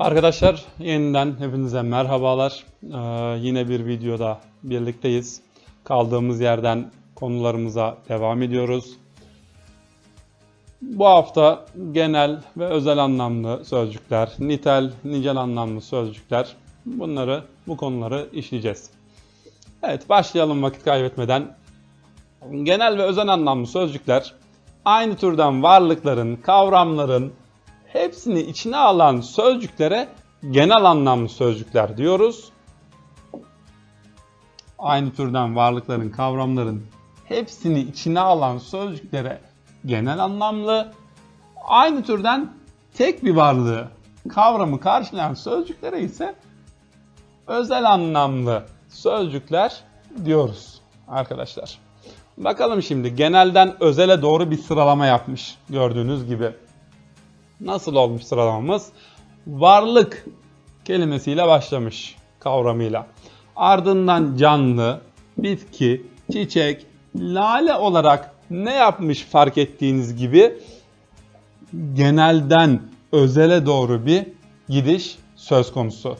Arkadaşlar yeniden hepinize merhabalar. Ee, yine bir videoda birlikteyiz. Kaldığımız yerden konularımıza devam ediyoruz. Bu hafta genel ve özel anlamlı sözcükler, nitel, nicel anlamlı sözcükler bunları, bu konuları işleyeceğiz. Evet başlayalım vakit kaybetmeden. Genel ve özel anlamlı sözcükler aynı türden varlıkların, kavramların hepsini içine alan sözcüklere genel anlamlı sözcükler diyoruz. Aynı türden varlıkların, kavramların hepsini içine alan sözcüklere genel anlamlı, aynı türden tek bir varlığı, kavramı karşılayan sözcüklere ise özel anlamlı sözcükler diyoruz arkadaşlar. Bakalım şimdi genelden özele doğru bir sıralama yapmış gördüğünüz gibi. Nasıl olmuş sıralamamız? Varlık kelimesiyle başlamış kavramıyla. Ardından canlı, bitki, çiçek, lale olarak ne yapmış fark ettiğiniz gibi genelden özele doğru bir gidiş söz konusu.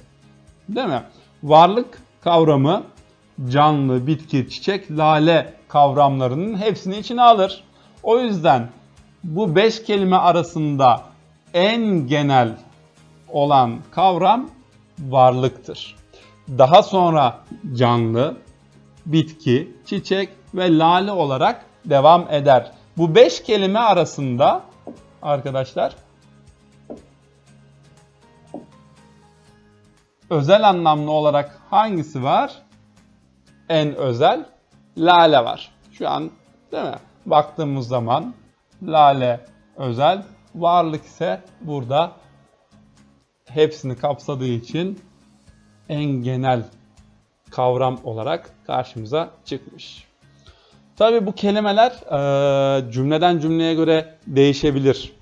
Değil mi? Varlık kavramı canlı, bitki, çiçek, lale kavramlarının hepsini içine alır. O yüzden bu beş kelime arasında en genel olan kavram varlıktır. Daha sonra canlı, bitki, çiçek ve lale olarak devam eder. Bu beş kelime arasında arkadaşlar özel anlamlı olarak hangisi var? En özel lale var. Şu an değil mi? Baktığımız zaman lale özel, varlık ise burada hepsini kapsadığı için en genel kavram olarak karşımıza çıkmış. Tabi bu kelimeler e, cümleden cümleye göre değişebilir.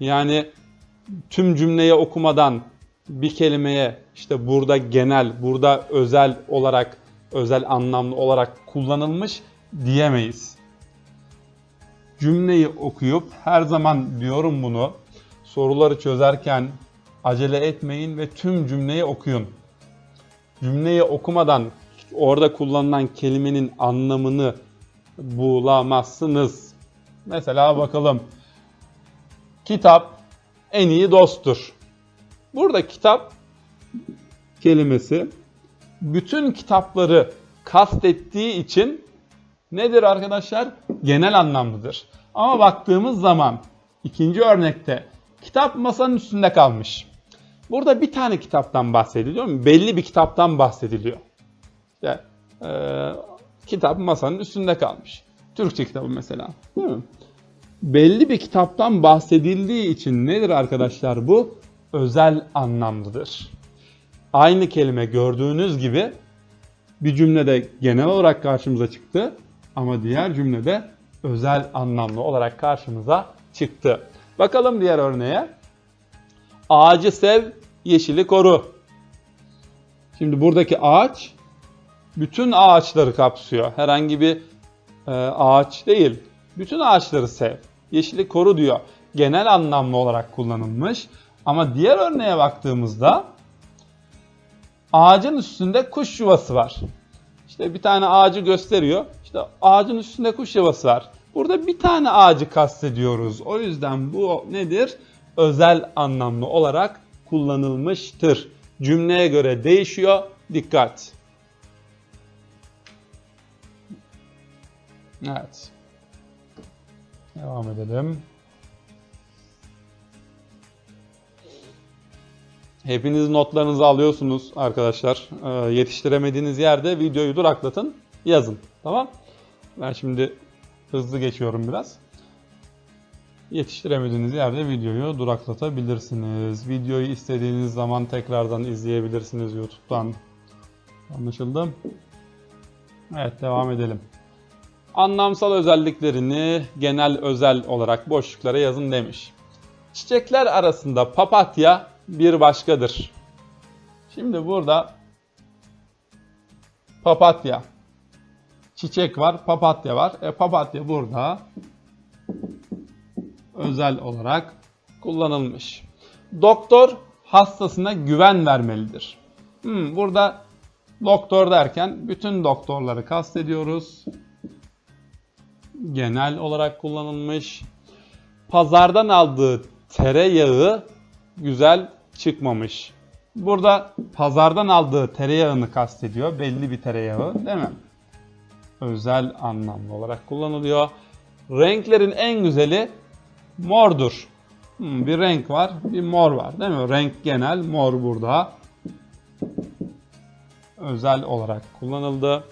Yani tüm cümleyi okumadan bir kelimeye işte burada genel, burada özel olarak, özel anlamlı olarak kullanılmış diyemeyiz. Cümleyi okuyup her zaman diyorum bunu soruları çözerken acele etmeyin ve tüm cümleyi okuyun. Cümleyi okumadan orada kullanılan kelimenin anlamını bulamazsınız. Mesela bakalım. Kitap en iyi dosttur. Burada kitap kelimesi bütün kitapları kastettiği için nedir arkadaşlar? Genel anlamlıdır. Ama baktığımız zaman ikinci örnekte kitap masanın üstünde kalmış. Burada bir tane kitaptan bahsediliyor mu? Belli bir kitaptan bahsediliyor. İşte, e, kitap masanın üstünde kalmış. Türkçe kitabı mesela. Değil mi? Belli bir kitaptan bahsedildiği için nedir arkadaşlar bu? Özel anlamlıdır. Aynı kelime gördüğünüz gibi bir cümlede genel olarak karşımıza çıktı ama diğer cümlede özel anlamlı olarak karşımıza çıktı. Bakalım diğer örneğe. Ağacı sev, yeşili koru. Şimdi buradaki ağaç bütün ağaçları kapsıyor. Herhangi bir e, ağaç değil. Bütün ağaçları sev. Yeşili koru diyor. Genel anlamlı olarak kullanılmış. Ama diğer örneğe baktığımızda ağacın üstünde kuş yuvası var. İşte bir tane ağacı gösteriyor. İşte ağacın üstünde kuş yuvası var. Burada bir tane ağacı kastediyoruz. O yüzden bu nedir? Özel anlamlı olarak kullanılmıştır. Cümleye göre değişiyor. Dikkat. Evet. Devam edelim. Hepiniz notlarınızı alıyorsunuz arkadaşlar. Ee, yetiştiremediğiniz yerde videoyu duraklatın, yazın. Tamam? Ben şimdi hızlı geçiyorum biraz. Yetiştiremediğiniz yerde videoyu duraklatabilirsiniz. Videoyu istediğiniz zaman tekrardan izleyebilirsiniz YouTube'dan. Anlaşıldı? Evet devam edelim. Anlamsal özelliklerini genel özel olarak boşluklara yazın demiş. Çiçekler arasında papatya bir başkadır. Şimdi burada papatya, çiçek var, papatya var. E papatya burada özel olarak kullanılmış. Doktor hastasına güven vermelidir. Hmm, burada doktor derken bütün doktorları kastediyoruz. Genel olarak kullanılmış. Pazardan aldığı tereyağı güzel çıkmamış. Burada pazardan aldığı tereyağını kastediyor. Belli bir tereyağı değil mi? Özel anlamlı olarak kullanılıyor. Renklerin en güzeli mordur. Hmm, bir renk var, bir mor var değil mi? Renk genel, mor burada. Özel olarak kullanıldı.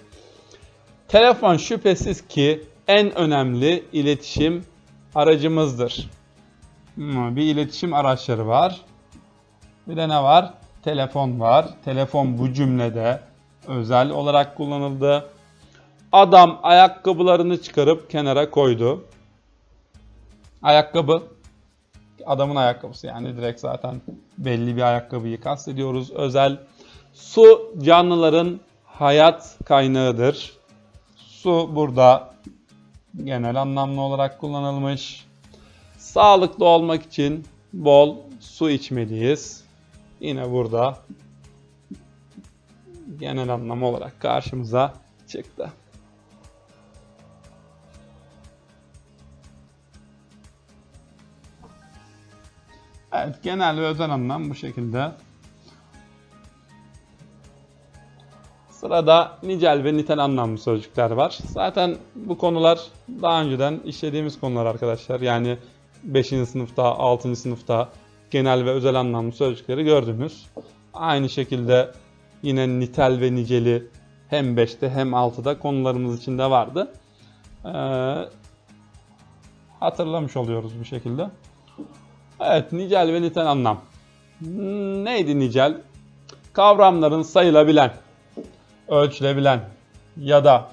Telefon şüphesiz ki en önemli iletişim aracımızdır. Hmm, bir iletişim araçları var. Bir de ne var? Telefon var. Telefon bu cümlede özel olarak kullanıldı. Adam ayakkabılarını çıkarıp kenara koydu. Ayakkabı adamın ayakkabısı yani direkt zaten belli bir ayakkabıyı kastediyoruz. Özel su canlıların hayat kaynağıdır. Su burada genel anlamlı olarak kullanılmış. Sağlıklı olmak için bol su içmeliyiz. Yine burada genel anlamı olarak karşımıza çıktı. Evet, genel ve özel anlam bu şekilde. Sırada nicel ve nitel anlamlı sözcükler var. Zaten bu konular daha önceden işlediğimiz konular arkadaşlar. Yani 5. sınıfta, 6. sınıfta genel ve özel anlamlı sözcükleri gördünüz. Aynı şekilde yine nitel ve niceli hem 5'te hem 6'da konularımız içinde vardı. Ee, hatırlamış oluyoruz bu şekilde. Evet, nicel ve nitel anlam. Hmm, Neydi nicel? Kavramların sayılabilen, ölçülebilen ya da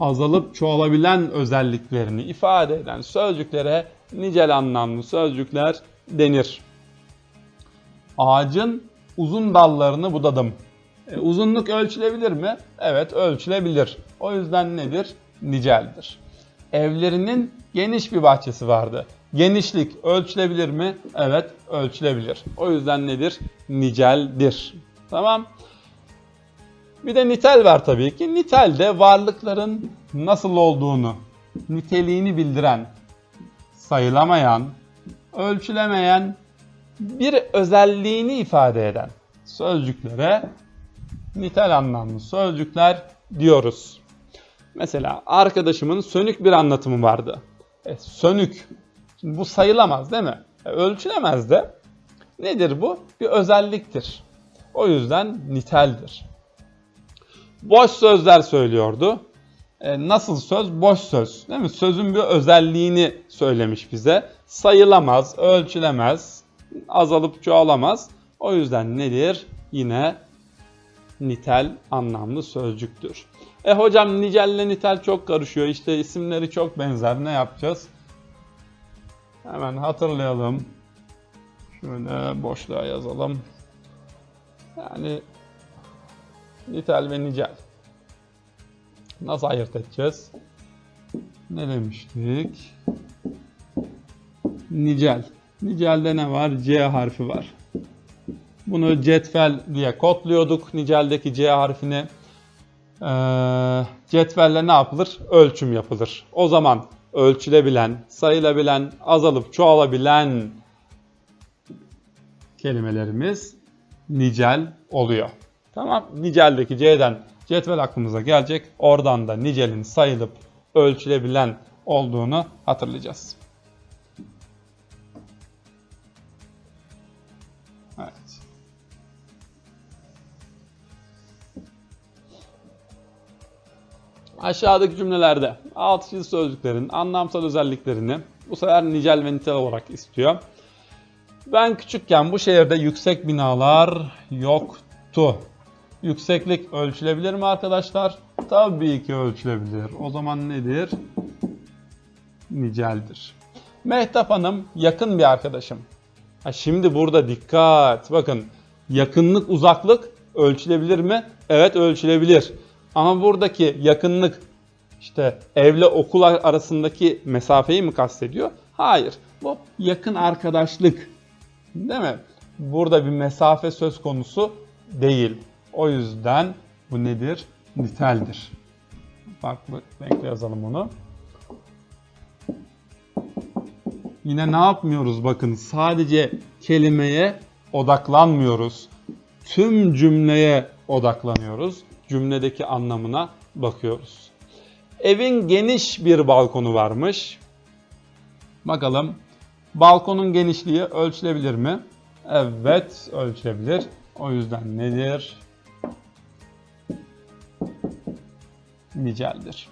azalıp çoğalabilen özelliklerini ifade eden sözcüklere nicel anlamlı sözcükler denir. Ağacın uzun dallarını budadım. E, uzunluk ölçülebilir mi? Evet, ölçülebilir. O yüzden nedir? Niceldir. Evlerinin geniş bir bahçesi vardı. Genişlik ölçülebilir mi? Evet, ölçülebilir. O yüzden nedir? Niceldir. Tamam. Bir de nitel var tabii ki. Nitel de varlıkların nasıl olduğunu, niteliğini bildiren, sayılamayan, ölçülemeyen bir özelliğini ifade eden sözcüklere nitel anlamlı sözcükler diyoruz. Mesela arkadaşımın sönük bir anlatımı vardı. E, sönük. Şimdi bu sayılamaz değil mi? E, ölçülemez de. Nedir bu? Bir özelliktir. O yüzden niteldir. Boş sözler söylüyordu. E, nasıl söz? Boş söz. Değil mi? Sözün bir özelliğini söylemiş bize. Sayılamaz, ölçülemez, azalıp çoğalamaz. O yüzden nedir? Yine nitel anlamlı sözcüktür. E hocam nicelle nitel çok karışıyor. İşte isimleri çok benzer. Ne yapacağız? Hemen hatırlayalım. Şöyle boşluğa yazalım. Yani nitel ve nicel. Nasıl ayırt edeceğiz? Ne demiştik? Nicel. Nicel'de ne var? C harfi var. Bunu cetvel diye kodluyorduk. Nicel'deki C harfini. Ee, cetvelle ne yapılır? Ölçüm yapılır. O zaman ölçülebilen, sayılabilen, azalıp çoğalabilen kelimelerimiz nicel oluyor. Tamam. Nicel'deki C'den cetvel aklımıza gelecek. Oradan da nicelin sayılıp ölçülebilen olduğunu hatırlayacağız. Aşağıdaki cümlelerde alt çizili sözcüklerin anlamsal özelliklerini bu sefer nicel ve nitel olarak istiyor. Ben küçükken bu şehirde yüksek binalar yoktu. Yükseklik ölçülebilir mi arkadaşlar? Tabii ki ölçülebilir. O zaman nedir? Niceldir. Mehtap Hanım yakın bir arkadaşım. Ha şimdi burada dikkat. Bakın yakınlık uzaklık ölçülebilir mi? Evet ölçülebilir. Ama buradaki yakınlık işte evle okul arasındaki mesafeyi mi kastediyor? Hayır. Bu yakın arkadaşlık Değil mi? Burada bir mesafe söz konusu değil. O yüzden bu nedir? Niteldir. Farklı renkle yazalım onu. Yine ne yapmıyoruz bakın sadece kelimeye odaklanmıyoruz. Tüm cümleye odaklanıyoruz. Cümledeki anlamına bakıyoruz. Evin geniş bir balkonu varmış. Bakalım balkonun genişliği ölçülebilir mi? Evet ölçülebilir. O yüzden nedir? Niceldir.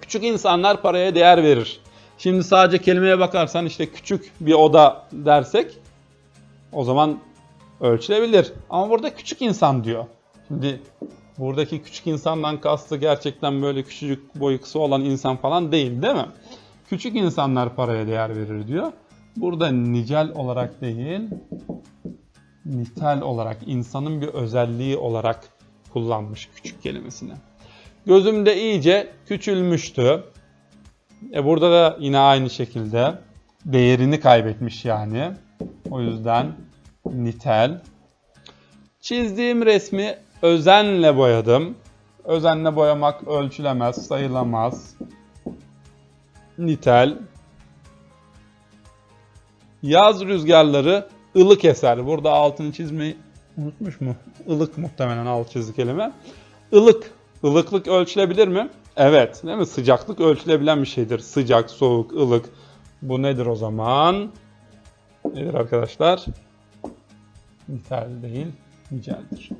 Küçük insanlar paraya değer verir. Şimdi sadece kelimeye bakarsan işte küçük bir oda dersek o zaman ölçülebilir. Ama burada küçük insan diyor. Şimdi buradaki küçük insandan kastı gerçekten böyle küçücük boyu kısa olan insan falan değil değil mi? Küçük insanlar paraya değer verir diyor. Burada nicel olarak değil, nitel olarak, insanın bir özelliği olarak kullanmış küçük kelimesini. Gözümde iyice küçülmüştü. E burada da yine aynı şekilde değerini kaybetmiş yani. O yüzden nitel. Çizdiğim resmi özenle boyadım. Özenle boyamak ölçülemez, sayılamaz. Nitel. Yaz rüzgarları ılık eser. Burada altını çizmeyi unutmuş mu? Ilık muhtemelen alt çizgi kelime. Ilık. Ilıklık ölçülebilir mi? Evet. Değil mi? Sıcaklık ölçülebilen bir şeydir. Sıcak, soğuk, ılık. Bu nedir o zaman? Nedir arkadaşlar? Nitel değil, niceldir.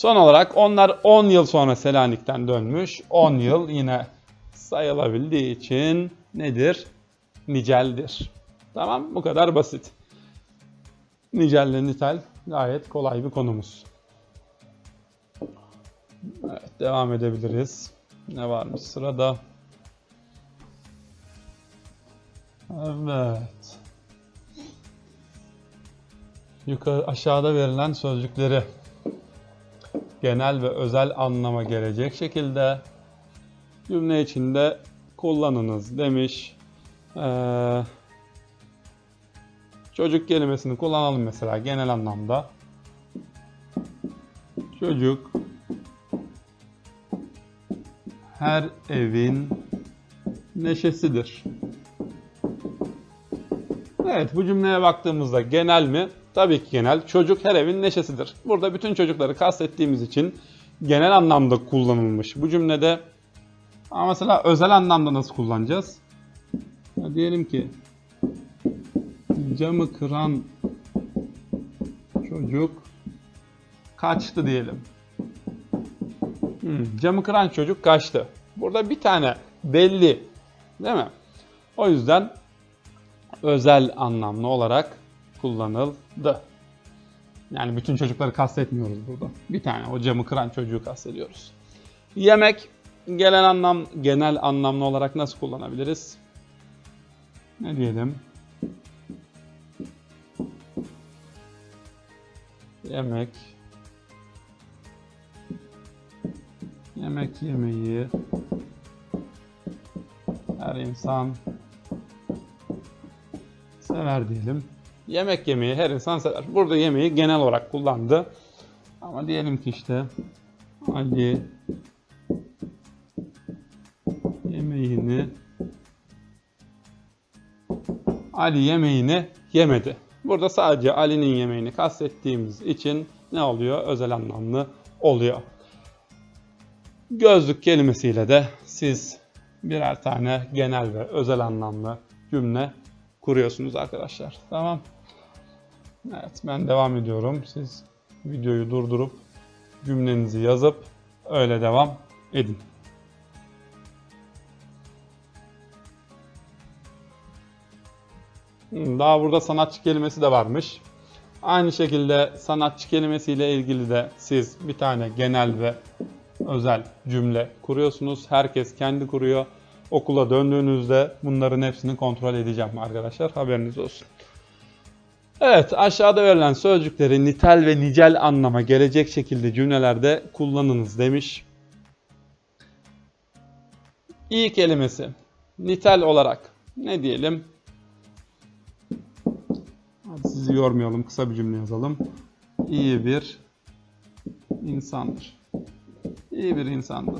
Son olarak onlar 10 yıl sonra Selanik'ten dönmüş. 10 yıl yine sayılabildiği için nedir? Niceldir. Tamam bu kadar basit. Nicelle nitel gayet kolay bir konumuz. Evet devam edebiliriz. Ne varmış sırada? Evet. Yukarı aşağıda verilen sözcükleri genel ve özel anlama gelecek şekilde cümle içinde kullanınız demiş. Ee, çocuk kelimesini kullanalım mesela genel anlamda. Çocuk her evin neşesidir. Evet bu cümleye baktığımızda genel mi? Tabii ki genel. Çocuk her evin neşesidir. Burada bütün çocukları kastettiğimiz için genel anlamda kullanılmış. Bu cümlede ama mesela özel anlamda nasıl kullanacağız? Ya diyelim ki camı kıran çocuk kaçtı diyelim. Hmm, camı kıran çocuk kaçtı. Burada bir tane belli değil mi? O yüzden özel anlamlı olarak kullanıldı. Yani bütün çocukları kastetmiyoruz burada. Bir tane o camı kıran çocuğu kastediyoruz. Yemek genel anlam genel anlamlı olarak nasıl kullanabiliriz? Ne diyelim? Yemek Yemek yemeyi her insan sever diyelim. Yemek yemeyi her insan sever. Burada yemeği genel olarak kullandı. Ama diyelim ki işte Ali yemeğini Ali yemeğini yemedi. Burada sadece Ali'nin yemeğini kastettiğimiz için ne oluyor? Özel anlamlı oluyor. Gözlük kelimesiyle de siz birer tane genel ve özel anlamlı cümle kuruyorsunuz arkadaşlar. Tamam. Evet ben devam ediyorum. Siz videoyu durdurup cümlenizi yazıp öyle devam edin. Hmm, Daha burada sanatçı kelimesi de varmış. Aynı şekilde sanatçı kelimesiyle ilgili de siz bir tane genel ve özel cümle kuruyorsunuz. Herkes kendi kuruyor. Okula döndüğünüzde bunların hepsini kontrol edeceğim arkadaşlar. Haberiniz olsun. Evet aşağıda verilen sözcükleri nitel ve nicel anlama gelecek şekilde cümlelerde kullanınız demiş. İyi kelimesi nitel olarak ne diyelim? sizi yormayalım. Kısa bir cümle yazalım. İyi bir insandır. İyi bir insandı.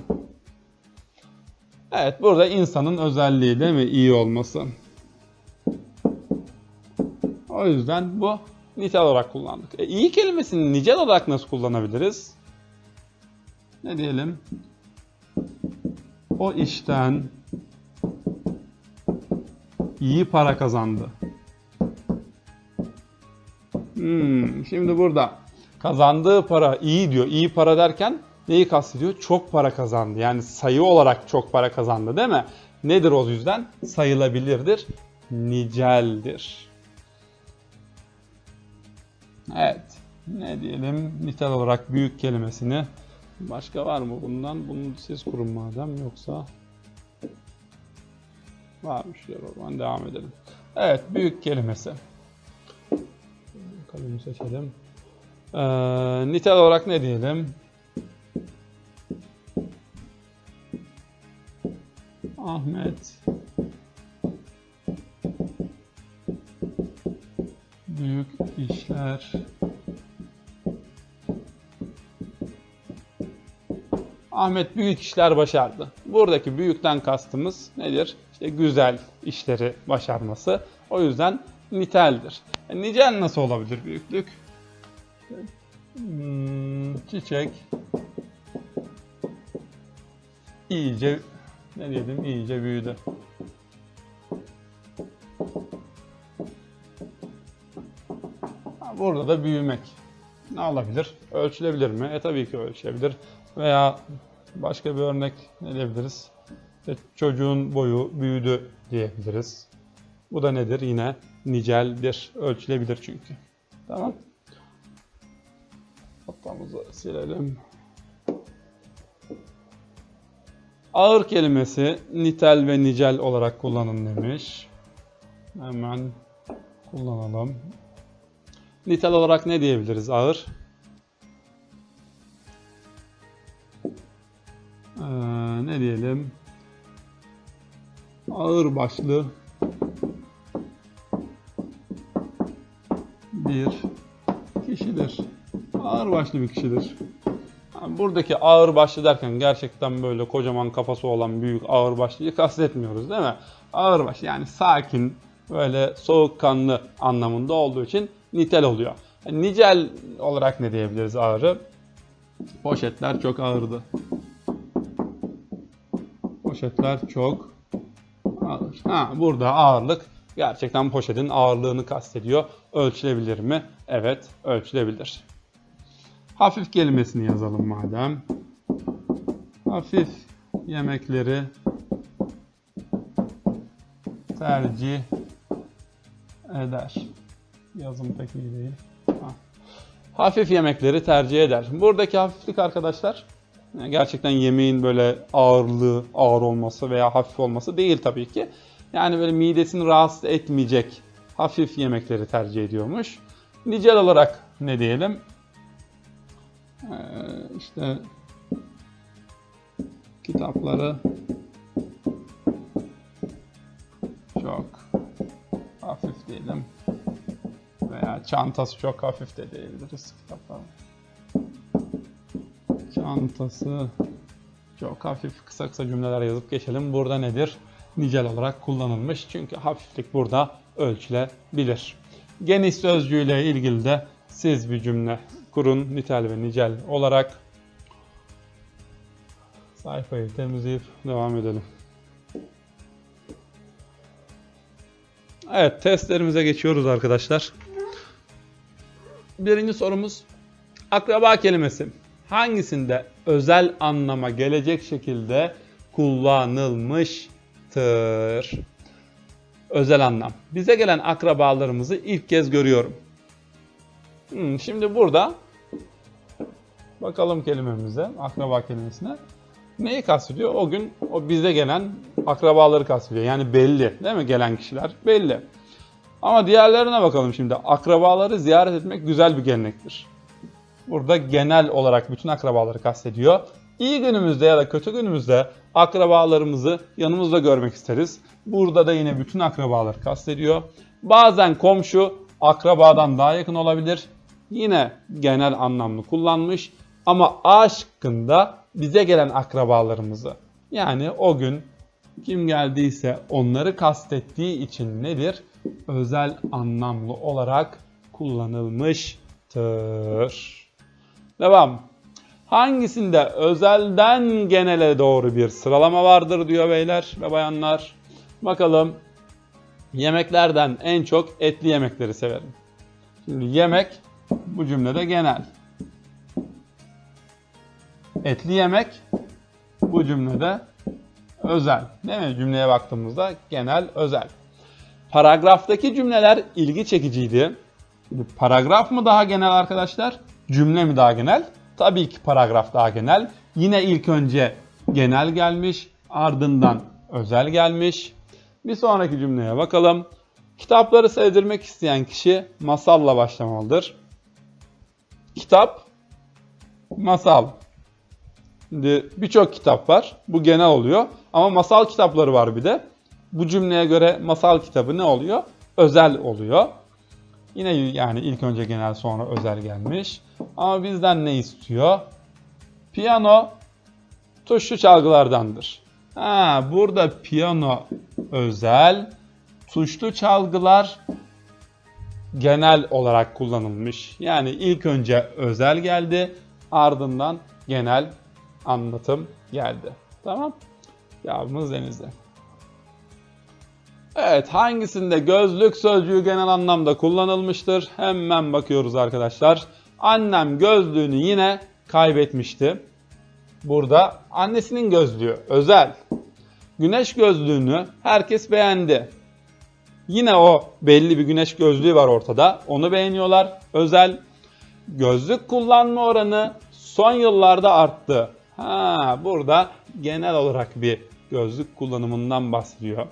Evet burada insanın özelliği değil mi? İyi olması. O yüzden bu nitel olarak kullandık. E, iyi kelimesini nicel olarak nasıl kullanabiliriz? Ne diyelim? O işten iyi para kazandı. Hmm, şimdi burada kazandığı para iyi diyor. İyi para derken neyi kastediyor? Çok para kazandı. Yani sayı olarak çok para kazandı değil mi? Nedir o yüzden? Sayılabilirdir. Niceldir. Evet. Ne diyelim? Nitel olarak büyük kelimesini. Başka var mı bundan? Bunu siz kurun madem yoksa. Varmış ya o zaman devam edelim. Evet büyük kelimesi. Kalemi seçelim. Ee, nitel olarak ne diyelim? Ahmet büyük işler Ahmet büyük işler başardı. Buradaki büyükten kastımız nedir? İşte güzel işleri başarması. O yüzden niteldir. E, nicel nasıl olabilir büyüklük? Hmm, çiçek iyice ne diyelim iyice büyüdü. Burada da büyümek ne olabilir? Ölçülebilir mi? E tabii ki ölçülebilir. Veya başka bir örnek ne diyebiliriz? İşte çocuğun boyu büyüdü diyebiliriz. Bu da nedir? Yine niceldir. Ölçülebilir çünkü. Tamam. Hatamızı silelim. Ağır kelimesi nitel ve nicel olarak kullanın demiş. Hemen kullanalım. Nitel olarak ne diyebiliriz ağır? Ee, ne diyelim? Ağır başlı bir kişidir. Ağır başlı bir kişidir. Yani buradaki ağır başlı derken gerçekten böyle kocaman kafası olan büyük ağır başlıyı kastetmiyoruz değil mi? Ağır başlı yani sakin, böyle soğukkanlı anlamında olduğu için nitel oluyor. Yani nicel olarak ne diyebiliriz ağırı? Poşetler çok ağırdı. Poşetler çok ağır. Ha, burada ağırlık gerçekten poşetin ağırlığını kastediyor. Ölçülebilir mi? Evet, ölçülebilir. Hafif kelimesini yazalım madem. Hafif yemekleri tercih eder. Yazım pek iyi değil. Ha. Hafif yemekleri tercih eder. Buradaki hafiflik arkadaşlar gerçekten yemeğin böyle ağırlığı, ağır olması veya hafif olması değil tabii ki. Yani böyle midesini rahatsız etmeyecek hafif yemekleri tercih ediyormuş. Nicel olarak ne diyelim? Ee, işte kitapları çok hafif diyelim veya çantası çok hafif de diyebiliriz kitapların. Çantası çok hafif kısa kısa cümleler yazıp geçelim. Burada nedir? Nicel olarak kullanılmış. Çünkü hafiflik burada ölçülebilir. Geniş sözcüğüyle ilgili de siz bir cümle kurun nitel ve nicel olarak. Sayfayı temizleyip devam edelim. Evet testlerimize geçiyoruz arkadaşlar. Birinci sorumuz akraba kelimesi hangisinde özel anlama gelecek şekilde kullanılmıştır? Özel anlam. Bize gelen akrabalarımızı ilk kez görüyorum. Hmm, şimdi burada bakalım kelimemize, akraba kelimesine. Neyi kastediyor? O gün o bize gelen akrabaları kastediyor. Yani belli değil mi? Gelen kişiler belli. Ama diğerlerine bakalım şimdi. Akrabaları ziyaret etmek güzel bir gelenektir. Burada genel olarak bütün akrabaları kastediyor. İyi günümüzde ya da kötü günümüzde akrabalarımızı yanımızda görmek isteriz. Burada da yine bütün akrabaları kastediyor. Bazen komşu, akrabadan daha yakın olabilir. Yine genel anlamlı kullanmış ama A şıkkında bize gelen akrabalarımızı yani o gün kim geldiyse onları kastettiği için nedir? Özel anlamlı olarak kullanılmıştır. Devam. Hangisinde özelden genele doğru bir sıralama vardır diyor beyler ve bayanlar. Bakalım yemeklerden en çok etli yemekleri severim. Şimdi yemek bu cümlede genel. Etli yemek bu cümlede özel. Değil mi? Cümleye baktığımızda genel, özel. Paragraftaki cümleler ilgi çekiciydi. Şimdi paragraf mı daha genel arkadaşlar? Cümle mi daha genel? Tabii ki paragraf daha genel. Yine ilk önce genel gelmiş, ardından özel gelmiş. Bir sonraki cümleye bakalım. Kitapları sevdirmek isteyen kişi masalla başlamalıdır. Kitap, masal. Birçok kitap var. Bu genel oluyor. Ama masal kitapları var bir de. Bu cümleye göre masal kitabı ne oluyor? Özel oluyor. Yine yani ilk önce genel sonra özel gelmiş. Ama bizden ne istiyor? Piyano tuşlu çalgılardandır. Ha, burada piyano özel, tuşlu çalgılar genel olarak kullanılmış. Yani ilk önce özel geldi, ardından genel anlatım geldi. Tamam? Cevabımız denizde. Evet, hangisinde gözlük sözcüğü genel anlamda kullanılmıştır? Hemen bakıyoruz arkadaşlar. Annem gözlüğünü yine kaybetmişti. Burada annesinin gözlüğü özel. Güneş gözlüğünü herkes beğendi. Yine o belli bir güneş gözlüğü var ortada. Onu beğeniyorlar. Özel. Gözlük kullanma oranı son yıllarda arttı. Ha, burada genel olarak bir gözlük kullanımından bahsediyor.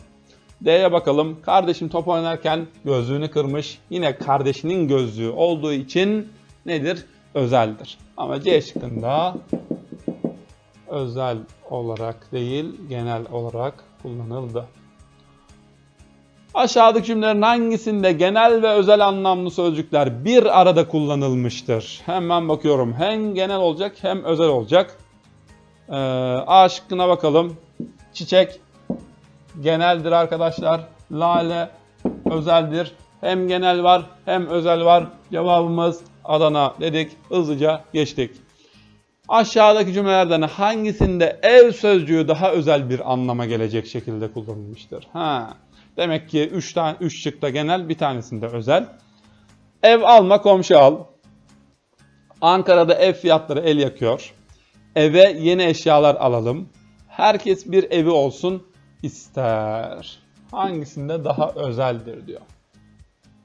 D'ye bakalım. Kardeşim top oynarken gözlüğünü kırmış. Yine kardeşinin gözlüğü olduğu için nedir? Özeldir. Ama C şıkkında özel olarak değil, genel olarak kullanıldı. Aşağıdaki cümlelerin hangisinde genel ve özel anlamlı sözcükler bir arada kullanılmıştır? Hemen bakıyorum. Hem genel olacak hem özel olacak. Ee, A şıkkına bakalım. Çiçek geneldir arkadaşlar. Lale özeldir. Hem genel var hem özel var. Cevabımız Adana dedik. Hızlıca geçtik. Aşağıdaki cümlelerden hangisinde ev sözcüğü daha özel bir anlama gelecek şekilde kullanılmıştır? Ha. Demek ki 3 tane 3 şıkta genel, bir tanesinde özel. Ev alma, komşu al. Ankara'da ev fiyatları el yakıyor. Eve yeni eşyalar alalım. Herkes bir evi olsun ister. Hangisinde daha özeldir diyor.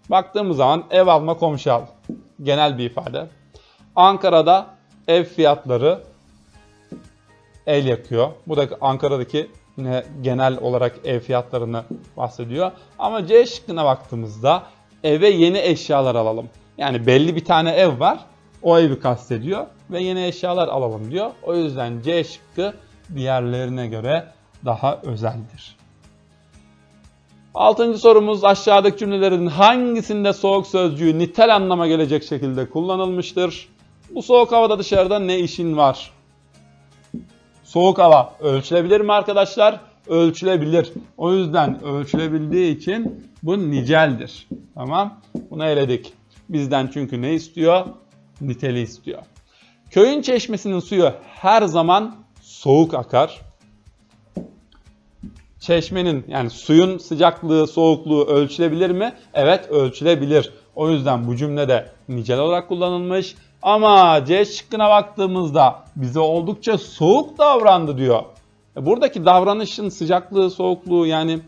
Baktığımız zaman ev alma, komşu al. Genel bir ifade. Ankara'da ev fiyatları el yakıyor. Bu da Ankara'daki yine genel olarak ev fiyatlarını bahsediyor. Ama C şıkkına baktığımızda eve yeni eşyalar alalım. Yani belli bir tane ev var. O evi kastediyor ve yeni eşyalar alalım diyor. O yüzden C şıkkı diğerlerine göre daha özeldir. Altıncı sorumuz aşağıdaki cümlelerin hangisinde soğuk sözcüğü nitel anlama gelecek şekilde kullanılmıştır? Bu soğuk havada dışarıda ne işin var? Soğuk hava ölçülebilir mi arkadaşlar? Ölçülebilir. O yüzden ölçülebildiği için bu niceldir. Tamam. Bunu eledik. Bizden çünkü ne istiyor? Niteli istiyor. Köyün çeşmesinin suyu her zaman soğuk akar. Çeşmenin yani suyun sıcaklığı, soğukluğu ölçülebilir mi? Evet ölçülebilir. O yüzden bu cümlede nicel olarak kullanılmış. Ama C şıkkına baktığımızda bize oldukça soğuk davrandı diyor. E, buradaki davranışın sıcaklığı, soğukluğu yani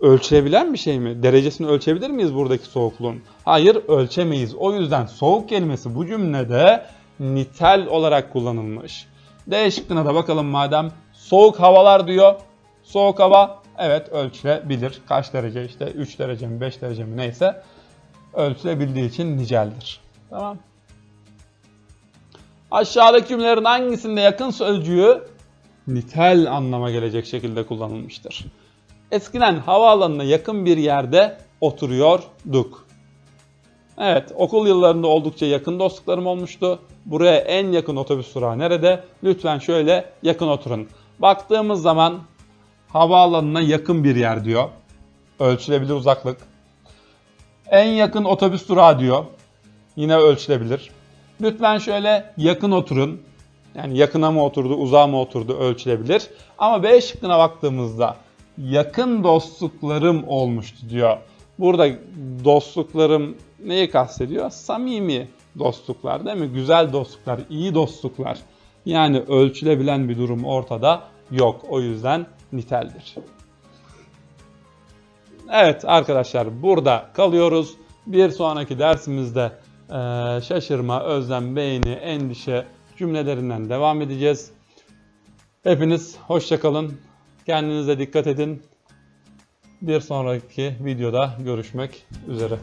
ölçülebilen bir şey mi? Derecesini ölçebilir miyiz buradaki soğukluğun? Hayır ölçemeyiz. O yüzden soğuk kelimesi bu cümlede nitel olarak kullanılmış. D şıkkına da bakalım madem. Soğuk havalar diyor. Soğuk hava evet ölçülebilir. Kaç derece işte 3 derece mi 5 derece mi neyse ölçülebildiği için niceldir. Tamam. Aşağıdaki cümlelerin hangisinde yakın sözcüğü nitel anlama gelecek şekilde kullanılmıştır? Eskiden havaalanına yakın bir yerde oturuyorduk. Evet, okul yıllarında oldukça yakın dostluklarım olmuştu. Buraya en yakın otobüs durağı nerede? Lütfen şöyle yakın oturun. Baktığımız zaman havaalanına yakın bir yer diyor. Ölçülebilir uzaklık. En yakın otobüs durağı diyor. Yine ölçülebilir. Lütfen şöyle yakın oturun. Yani yakına mı oturdu, uzağa mı oturdu ölçülebilir. Ama B şıkkına baktığımızda yakın dostluklarım olmuştu diyor. Burada dostluklarım neyi kastediyor? Samimi dostluklar değil mi? Güzel dostluklar, iyi dostluklar. Yani ölçülebilen bir durum ortada yok. O yüzden niteldir. Evet arkadaşlar burada kalıyoruz. Bir sonraki dersimizde eee, şaşırma, özlem, beğeni, endişe cümlelerinden devam edeceğiz. Hepiniz hoşçakalın. Kendinize dikkat edin. Bir sonraki videoda görüşmek üzere.